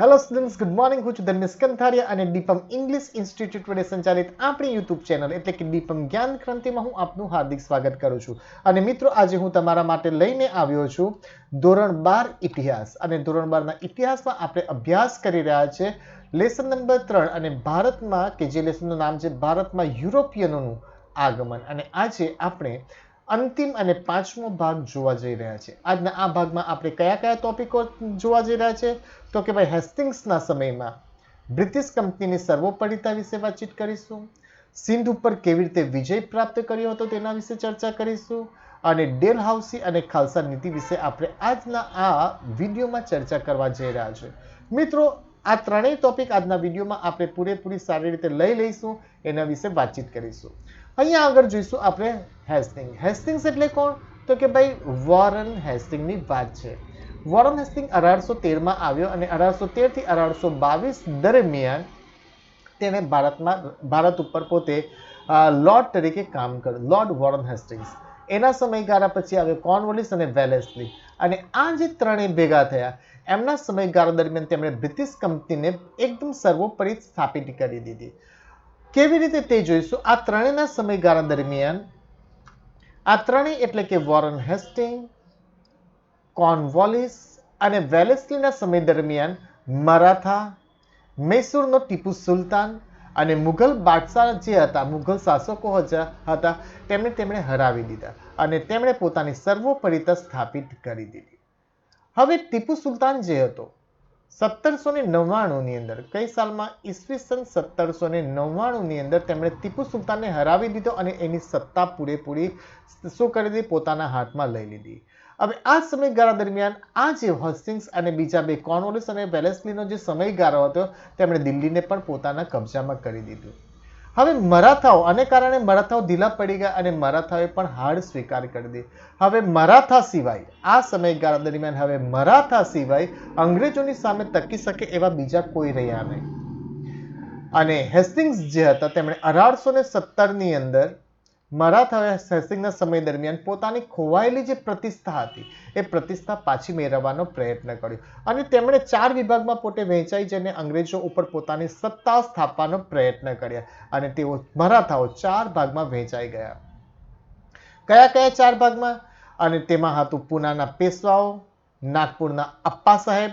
Hello students good morning હું છું ધર્મેશ કંથારિયા અને ડીપમ ઇંગ્લિશ ઇન્સ્ટિટ્યૂટ વડે સંચાલિત આપણી યુટ્યુબ ચેનલ એટલે કે ડીપમ જ્ઞાન ક્રાંતિમાં હું આપનું હાર્દિક સ્વાગત કરું છું. અને મિત્રો, આજે હું તમારા માટે લઈને આવ્યો છું ધોરણ બાર ઇતિહાસ. અને ધોરણ બારના ઇતિહાસમાં આપણે અભ્યાસ કરી રહ્યા છે લેસન નંબર ત્રણ અને ભારતમાં, કે જે લેસનનું નામ છે ભારતમાં યુરોપિયનોનું આગમન. અને આજે આપણે અંતિમ અને પાંચમો ભાગ જોવા જઈ રહ્યા છે. આજના આ ભાગમાં આપણે કયા કયા ટોપિકો જોવા જઈ રહ્યા છે? તો કે ભાઈ હેસ્ટિંગ્સના સમયમાં બ્રિટિશ કંપનીની સર્વોપરિતા વિશે વાતચીત કરીશું. સિંધ ઉપર કેવી રીતે વિજય પ્રાપ્ત કર્યો હતો તેના વિશે ચર્ચા કરીશું. અને ડેલ હાઉસી અને ખાલસા નીતિ વિશે આપણે આજના આ વિડીયોમાં ચર્ચા કરવા જઈ રહ્યા છે. મિત્રો, આ ત્રણેય ટોપિક આજના વિડીયોમાં આપણે પૂરેપૂરી સારી રીતે લઈ લઈશું. એના વિશે વાતચીત કરીશું. અહીંયા આગળ જોઈશું આપણે હેસ્ટિંગ હેસ્ટિંગ્સ એટલે કોણ? તો કે ભાઈ વોરન હેસ્ટિંગની વાત છે. વોરન હેસ્ટિંગ અઢારસો તેરમાં આવ્યો અને અઢારસો તેરથી અઢારસો બાવીસ દરમિયાન તેણે ભારતમાં, ભારત ઉપર પોતે લોર્ડ તરીકે કામ કર્યું. લોર્ડ વોરન હેસ્ટિંગ્સ એના સમયગાળા પછી આવ્યો કોર્નવોલિસ અને વેલેસલી અને આ જે ત્રણેય ભેગા થયા, એમના સમયગાળા દરમિયાન તેમણે બ્રિટિશ કંપનીને એકદમ સર્વોપરી સ્થાપિત કરી દીધી. કેવી રીતે તે જોઈશું? આ ત્રણેયના સમયગાળા દરમિયાન, આ ત્રણેય એટલે કે વોરન હેસ્ટિંગ કોર્નવોલિસ અને વેલેસ્લીના સમય દરમિયાન મરાઠા, મૈસૂરનો ટીપુ સુલતાન અને મુઘલ બાદશાહ જે હતા, મુઘલ શાસકો હતા તેમને તેમણે હરાવી દીધા અને તેમણે પોતાની સર્વોપરિતા સ્થાપિત કરી દીધી. હવે ટીપુ સુલતાન જે હતો સત્તરસો ને નવ્વાણુંની અંદર, કઈ સાલમાં? ઈસવીસન સત્તરસો ને નવ્વાણુંની અંદર તેમણે ટીપુ સુલતાનને હરાવી દીધો અને એની સત્તા પૂરેપૂરી શું કરી દીધી? પોતાના હાથમાં લઈ લીધી. હવે આ સમયગાળા દરમિયાન આ જે હોસ્ટિંગ્સ અને બીજા બે કોર્નવોલિસ અને વેલેસલીનો જે સમયગાળો હતો, તેમણે દિલ્હીને પણ પોતાના કબજામાં કરી દીધું. હવે મરાઠાઓ, આને કારણે મરાઠાઓ ઢીલા પડી ગયા અને મરાઠાઓએ પણ હાર સ્વીકાર કરી દીધી. હવે મરાઠા સિવાય, આ સમયગાળા દરમિયાન હવે મરાઠા સિવાય અંગ્રેજોની સામે ટકી શકે એવા બીજા કોઈ રહ્યા નહીં. અને હેસ્ટિંગ્સ જે હતા, તેમણે અઢારસો ને સત્તરની અંદર મરાઠાઓએ સેસિંગના સમય દરમિયાન પોતાની ખોવાયેલી જે પ્રતિષ્ઠા હતી, એ પ્રતિષ્ઠા પાછી મેળવવાનો પ્રયત્ન કર્યો અને તેમણે ચાર વિભાગમાં પોતે વહેંચાઈ જઈને અંગ્રેજો ઉપર પોતાની સત્તા સ્થાપવાનો પ્રયત્ન કર્યા અને તેઓ મરાઠાઓ ચાર ભાગમાં વહેંચાઈ ગયા. કયા કયા ચાર ભાગમાં? અને તેમાં હતું પુનાના પેશવાઓ, નાગપુરના અપ્પા સાહેબ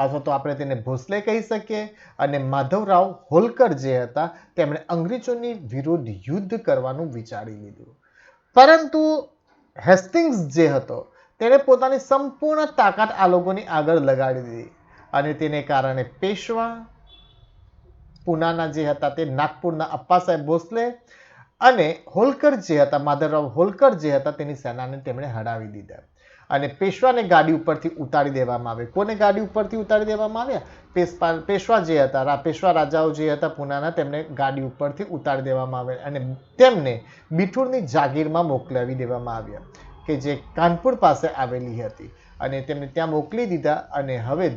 અથવા તો આપણે તેને ભોસલે કહી શકીએ. અને માધવરાવ હોલકર જે હતા, તેમણે અંગ્રેજોની વિરુદ્ધ યુદ્ધ કરવાનું વિચારી લીધું. પરંતુ હેસ્ટિંગ્સ જે હતો, તેણે પોતાની સંપૂર્ણ તાકાત આ લોકોની આગળ લગાડી દીધી. અને તેને કારણે પેશવા પુનાના જે હતા, તે નાગપુરના અપ્પા સાહેબ ભોસલે અને હોલકર જે હતા, માધવરાવ હોલકર જે હતા, તેની સેનાને તેમણે હરાવી દીધા. અને પેશવાને ગાડી ઉપરથી ઉતારી દેવામાં આવે. કોને ગાડી ઉપરથી ઉતારી દેવામાં આવ્યા? પેશવા જે હતા પેશવા રાજાઓ જે હતા પુનાના, તેમને ગાડી ઉપરથી ઉતારી દેવામાં આવે અને તેમને બિઠુરની જાગીરમાં મોકલાવી દેવામાં આવ્યા કે જે કાનપુર પાસે આવેલી હતી. અને તેમને ત્યાં મોકલી દીધા અને હવે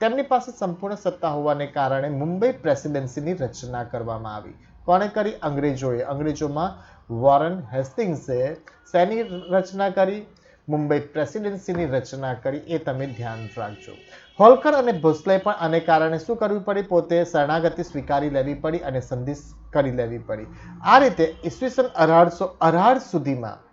તેમની પાસે સંપૂર્ણ સત્તા હોવાને કારણે મુંબઈ પ્રેસિડેન્સીની રચના કરવામાં આવી. કોણે કરી? અંગ્રેજોએ. અંગ્રેજોમાં વોરન હેસ્ટિંગ્સે શેની રચના કરી મુંબઈ પ્રેસિડેન્સીની રચના કરી એ તમે ધ્યાન રાખજો. હોલકર અને ભોસલે પણ આને કારણે શું કરવું પડી? પોતે શરણાગતિ સ્વીકારી લેવી પડી અને સંધિ કરી લેવી પડી. આ રીતે ઈસવીસન અઢારસો અઢાર સુધીમાં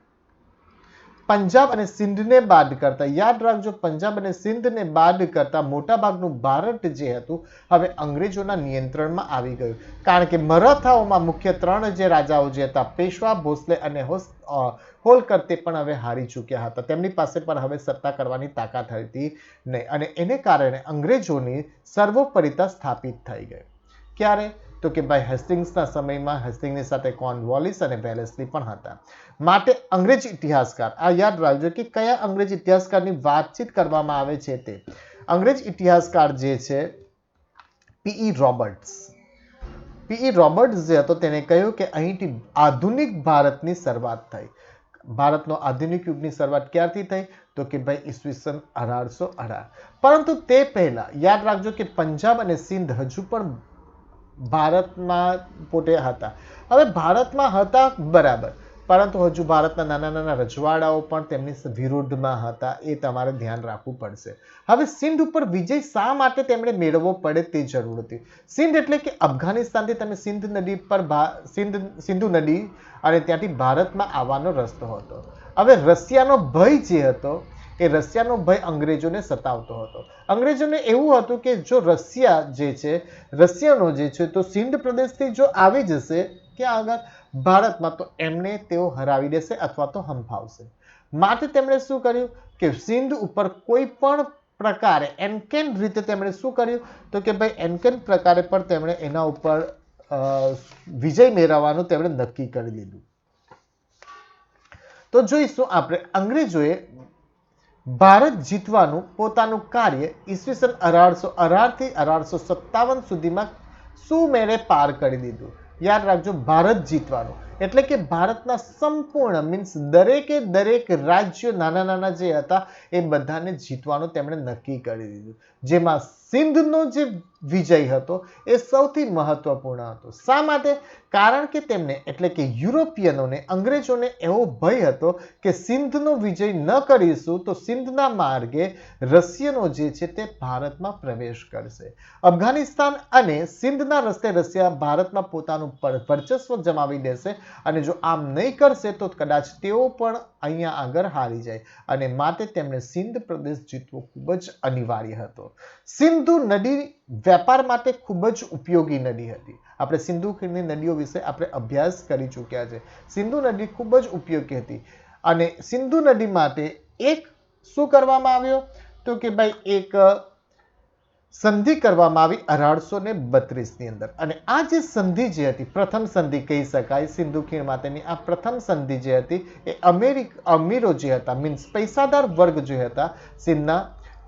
પંજાબ અને સિંધને બાદ કરતા. યાદ રાખજો, પંજાબ અને સિંધને બાદ કરતા મોટાભાગનું ભારત જે હતું, હવે અંગ્રેજોના નિયંત્રણમાં આવી ગયું. કારણ કે મરાઠાઓમાં મુખ્ય ત્રણ જે રાજાઓ જે હતા, પેશવા, ભોસલે અને હોલકર તે પણ હવે હારી ચૂક્યા હતા. તેમની પાસે પણ હવે સત્તા કરવાની તાકાત હતી નહીં. અને એને કારણે અંગ્રેજોની સર્વોપરિતા સ્થાપિત થઈ ગઈ. ક્યારે? તો કે ભાઈ હેસ્ટિંગ્સના સમયમાં હેસ્ટિંગની સાથે કોર્નવોલિસ અને વેલેસલી પણ હતા. માટે અંગ્રેજ ઇતિહાસકાર, આ યાદ રાખજો કે કયા અંગ્રેજ ઇતિહાસકારની વાતચીત કરવામાં આવે છે તે? અંગ્રેજ ઇતિહાસકાર જે છે પીઈ રોબર્ટ્સ. પીઈ રોબર્ટ્સ જે હતો તેને કહ્યું કે અહીંથી આધુનિક ભારતની શરૂઆત થઈ. ભારતનો આધુનિક યુગની શરૂઆત ક્યારથી થઈ? તો કે ભાઈ ઈસવીસન અઢારસો અઢાર. પરંતુ તે પહેલા, યાદ રાખજો કે પંજાબ અને સિંધ હજુ પણ ભારતમાં પોતે હતા. હવે ભારતમાં હતા બરાબર. પરંતુ હજુ ભારતના નાના નાના રજવાડાઓ પણ તેમની વિરુદ્ધમાં હતા એ તમારે ધ્યાન રાખવું પડશે. હવે સિંધ ઉપર વિજય શા માટે તેમણે મેળવવો પડે તે જરૂર હતી. સિંધ એટલે કે અફઘાનિસ્તાનથી તમે સિંધ નદી પર સિંધ, સિંધુ નદી અને ત્યાંથી ભારતમાં આવવાનો રસ્તો હતો. હવે રશિયાનો ભય જે હતો એ રશિયાનો ભય અંગ્રેજોને સતાવતો હતો. અંગ્રેજોને એવું હતું કે જો રશિયા જે છે, રશિયાનો જે છે, તો સિંધ પ્રદેશથી જો આવી જશે ક્યાં આગળ ભારતમાં તો એમને તેઓ હરાવી દેશે અથવા તો હંફાવશે. માટે તેમણે શું કર્યું કે સિંધ ઉપર કોઈ પણ પ્રકારે એનકેન રીતે તેમણે શું કર્યું? તો કે ભાઈ એનકેન પ્રકારે પણ તેમણે એના ઉપર વિજય મેળવવાનું તેમણે નક્કી કરી લીધું તો જોઈશું આપણે અંગ્રેજોએ ભારત જીતવાનું પોતાનું કાર્ય ઈસવીસન અઢારસો અઢારથી અઢારસો સત્તાવન સુધીમાં સુમેળે પાર કરી દીધું. યાદ રાખજો, ભારત જીતવાનું. એટલે કે ભારતના સંપૂર્ણ મીન્સ દરેકે દરેક રાજ્યો નાના નાના જે હતા, એ બધાને જીતવાનું તેમણે નક્કી કરી દીધું. જેમાં સિંધનો જે વિજય હતો, એ સૌથી મહત્વપૂર્ણ હતો. શા માટે? કારણ કે તેમને, એટલે કે યુરોપિયનોને, અંગ્રેજોને એવો ભય હતો કે સિંધનો વિજય ન કરીશું તો સિંધના માર્ગે રશિયનો જે છે તે ભારતમાં પ્રવેશ કરશે. અફઘાનિસ્તાન અને સિંધના રસ્તે રશિયા ભારતમાં પોતાનું વર્ચસ્વ જમાવી દેશે અને જો આમ નહીં કરશે તો કદાચ તેઓ પણ અહીંયા આગળ હારી જાય. અને માટે તેમણે સિંધ પ્રદેશ જીતવો ખૂબ જ અનિવાર્ય હતો. સિંધુ નદી વેપાર માટે ખૂબ જ ઉપયોગી નદી હતી. આપણે સિંધુ ખીણની નદીઓ વિશે આપણે અભ્યાસ કરી ચૂક્યા છે. સિંધુ નદી ખૂબ જ ઉપયોગી હતી. અને સિંધુ નદી માટે એક શું કરવામાં આવ્યો? તો કે ભાઈ, એક સંધિ કરવામાં આવી અઢારસો ને બત્રીસની અંદર. અને આ જે સંધિ જે હતી, પ્રથમ સંધિ કહી શકાય, સિંધુ ખીણ માટેની આ પ્રથમ સંધિ જે હતી, એ અમેરિક અમીરો જે હતા, મીન્સ પૈસાદાર વર્ગ જે હતા, સિંધના,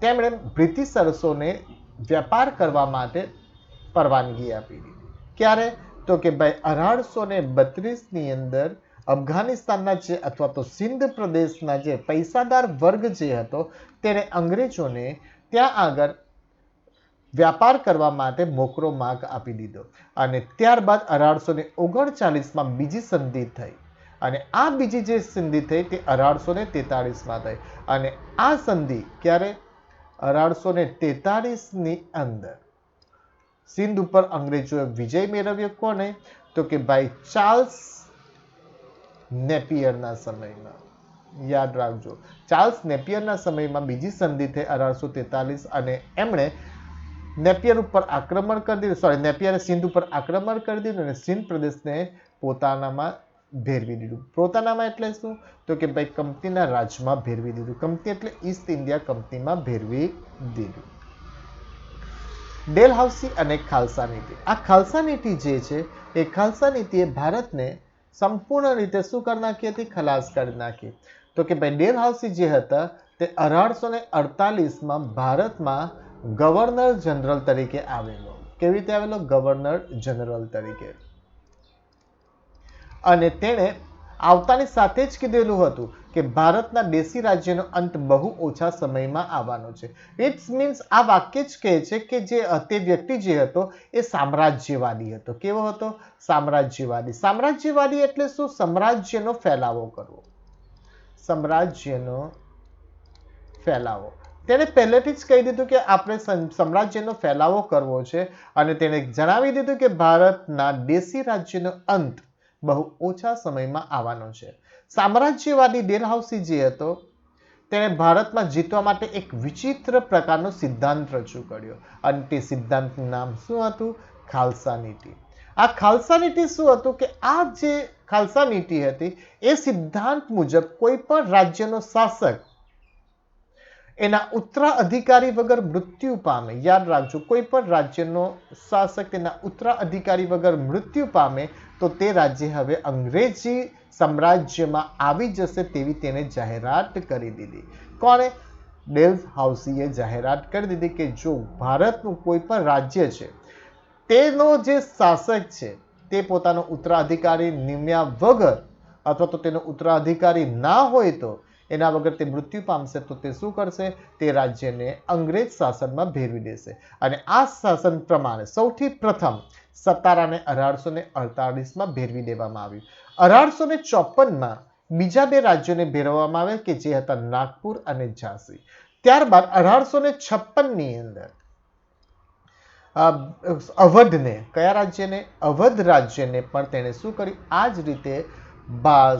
તેમણે બ્રિટિશર્સોને વેપાર કરવા માટે પરવાનગી આપી દીધી ક્યારે? તો કે ભાઈ, અઢારસો ને બત્રીસની અંદર અફઘાનિસ્તાનના જે અથવા તો સિંધ પ્રદેશના જે પૈસાદાર વર્ગ જે હતો, તેને અંગ્રેજોને ત્યાં આગળ વ્યાપાર કરવા માટે મોકરો માર્ગ આપી દીધો અને ત્યારબાદ અઢારસો ને ઓગણચાલીસમાં બીજી સંધિ થઈ. અને આ બીજી જે સંધિ થઈ તે અઢારસો ને તેતાળીસમાં થઈ. અને આ સંધિ ક્યારે? અઢારસો ને તેતાળીસની અંદર. સિંધ ઉપર અંગ્રેજોએ વિજય મેળવ્યો કોને? તો કે ભાઈ ચાર્લ્સ નેપિયરના સમયમાં. યાદ રાખજો. ચાર્લ્સ નેપિયરના સમયમાં બીજી સંધિ થઈ અઢારસો તેતાલીસ અને એમણે નેપિયર ઉપર આક્રમણ કરી દીધું. સોરી નેપિયરે સિંધ ઉપર આક્રમણ કરી દીધું અને સિંધ પ્રદેશને પોતાનામાં ભેરવી દીધું. પોતાનામાં એટલે શું? તો કે ભાઈ કંપનીના રાજમાં ભેરવી દીધું. કંપની એટલે ઈસ્ટ ઇન્ડિયા કંપનીમાં ભેરવી દીધું. ડેલહાઉસી અને ખાલસા નીતિ. આ ખાલસા નીતિ જે છે, એ ખાલસા નીતિએ ભારતને સંપૂર્ણ રીતે શું કરી નાખી હતી? ખલાસ કરી નાખી. તો કે ભાઈ ડેલહાઉસી જે હતા, તે અઢારસો ને અડતાલીસમાં ભારતમાં ગવર્નર જનરલ તરીકે આવેલો. કેવી રીતે આવેલો? ગવર્નર જનરલ તરીકે. અને તેણે આવતાની સાથે જ કીધેલું હતું કે ભારતના દેશી રાજ્યનો અંત બહુ ઓછા સમયમાં આવવાનો છે. ઇટ્સ મીન્સ આ વાક્ય જ કહે છે કે જે તે વ્યક્તિ જે હતો એ સામ્રાજ્યવાદી હતો. કેવો હતો? સામ્રાજ્યવાદી. સામ્રાજ્યવાદી એટલે શું? સામ્રાજ્યનો ફેલાવો કરવો. સામ્રાજ્યનો ફેલાવો. તેણે પહેલેથી જ કહી દીધું કે આપણે સામ્રાજ્યનો ફેલાવો કરવો છે અને તેણે જણાવી દીધું કે ભારતના દેશી રાજ્યનો અંત બહુ ઓછા સમયમાં આવવાનો છે. સામ્રાજ્યવાદી ડેલહાઉસી જે હતો, તેણે ભારતમાં જીતવા માટે એક વિચિત્ર પ્રકારનો સિદ્ધાંત રજૂ કર્યો અને તે સિદ્ધાંતનું નામ શું હતું? ખાલસા નીતિ. આ ખાલસા નીતિ શું હતું કે આ જે ખાલસા નીતિ હતી, એ સિદ્ધાંત મુજબ કોઈ પણ રાજ્યનો શાસક એના ઉત્તરાધિકારી વગર મૃત્યુ પામે. યાદ રાખજો, કોઈ પણ રાજ્યનો શાસક તેના ઉત્તરાધિકારી વગર મૃત્યુ પામે, તો તે રાજ્ય હવે અંગ્રેજી સામ્રાજ્યમાં આવી જશે તેવી તેને જાહેરાત કરી દીધી. કોણે? ડેલ્ફ હાઉસીએ જાહેરાત કરી દીધી કે જો ભારતનું કોઈ પણ રાજ્ય છે, તેનો જે શાસક છે, તે પોતાનો ઉત્તરાધિકારી નિમ્યા વગર અથવા તો તેનો ઉત્તરાધિકારી ના હોય તો એના વગર તે મૃત્યુ પામશે તો તે શું કરશે? તે રાજ્યને અંગ્રેજ શાસનમાં ભેરવી દેશે. અને આ શાસન પ્રમાણે સૌથી પ્રથમ સતારાને અઢારસો ને અડતાલીસમાં ભેરવી દેવામાં આવ્યું. અઢારસો ને ચોપનમાં બીજા બે રાજ્યોને ભેરવવામાં આવે કે જે હતા નાગપુર અને ઝાંસી. ત્યારબાદ અઢારસો ને છપ્પનની અંદર અવધને, કયા રાજ્યને? અવધ રાજ્યને પણ તેણે શું કર્યું? આ જ રીતે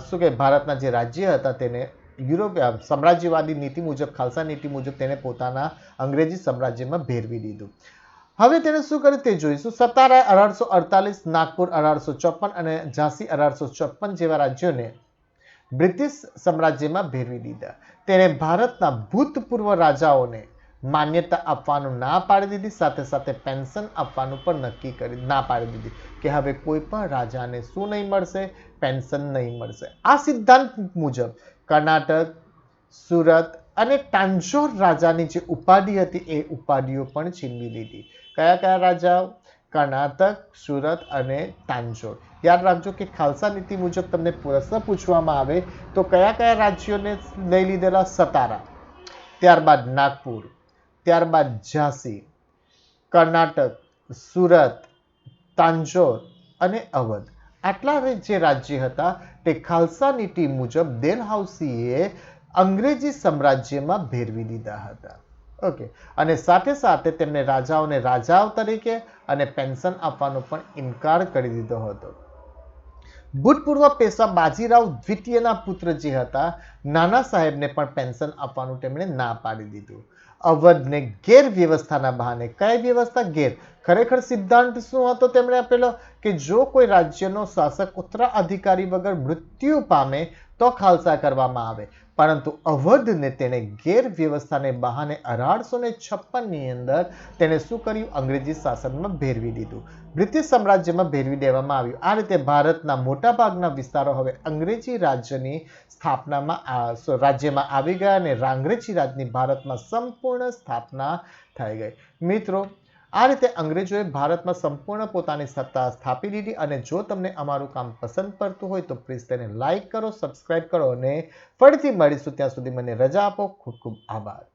શું કે, ભારતના જે રાજ્ય હતા તેને યુરોપ સામ્રાજ્યવાદી નીતિ મુજબ, ખાલસા નીતિ મુજબ તેને પોતાના અંગ્રેજી સામ્રાજ્યમાં ભેરવી દીધું. હવે તેને શું કર્યું તે જોઈશું. સતારા અઢારસો અડતાલીસ, નાગપુર અઢારસો ચોપન અને ઝાંસી અઢારસો ચોપન જેવા રાજ્યોને બ્રિટિશ સામ્રાજ્યમાં ભેરવી દીધા. તેણે ભારતના ભૂતપૂર્વ રાજાઓને માન્યતા આપવાનું ના પાડી દીધી, સાથે સાથે પેન્શન આપવાનું પણ નક્કી કરી, ના પાડી દીધી કે હવે કોઈ પણ રાજાને શું નહીં મળશે? પેન્શન નહીં મળશે. આ સિદ્ધાંત મુજબ કર્ણાટક, સુરત અને ટાંજોર રાજાની જે ઉપાધિ હતી એ ઉપાધિઓ પણ છીનવી લીધી. કયા કયા રાજાઓ? કર્ણાટક, સુરત અને તાંજોર યાદ રાખજો કે ખાલસા નીતિ મુજબ તમને પ્રશ્ન પૂછવામાં આવે તો કયા કયા રાજ્યોને લઈ લીધેલા સતારા? ત્યારબાદ નાગપુર, ત્યારબાદ ઝાંસી, કર્ણાટક, સુરત તાંજોર અને અવધ. આટલા જે રાજ્ય હતા તે ખાલસા નીતિ મુજબ ડેલહાઉસીએ અંગ્રેજી સામ્રાજ્યમાં ભેરવી દીધા હતા. ઓકે અને સાથે સાથે તેમને રાજાઓને રાજાઓ તરીકે અને પેન્શન આપવાનો પણ ઇનકાર કરી દીધો હતો. ભૂતપૂર્વ પેશવા બાજીરાવ દ્વિતીયના પુત્ર જે હતા, નાના સાહેબને પણ પેન્શન આપવાનું તેમણે ના પાડી દીધું. અવધને ગેરવ્યવસ્થાના બહાને. કઈ વ્યવસ્થા ગેર? ખરેખર સિદ્ધાંત શું હતો? તેમણે આપેલો કે જો કોઈ રાજ્યનો શાસક ઉત્તરાધિકારી વગર મૃત્યુ પામે તો ખાલસા કરવામાં આવે. પરંતુ અવધને તેણે ગેરવ્યવસ્થાને બહાને અઢારસો ને છપ્પનની અંદર તેણે શું કર્યું? અંગ્રેજી શાસનમાં ભેરવી દીધું. બ્રિટિશ સામ્રાજ્યમાં ભેરવી દેવામાં આવ્યું. આ રીતે ભારતના મોટાભાગના વિસ્તારો હવે અંગ્રેજી રાજ્યની સ્થાપનામાં રાજ્યમાં આવી ગયા અને અંગ્રેજી રાજની ભારતમાં સંપૂર્ણ સ્થાપના થઈ ગઈ. મિત્રો આ રીતે અંગ્રેજોએ ભારતમાં સંપૂર્ણ પોતાની સત્તા સ્થાપી દીધી અને જો તમને અમારું કામ પસંદ પડતું હોય તો પ્લીઝ તેને લાઈક કરો, સબસ્ક્રાઇબ કરો અને ફરીથી મળીશું ત્યાં સુધી મને રજા આપો. ખૂબ ખૂબ આભાર.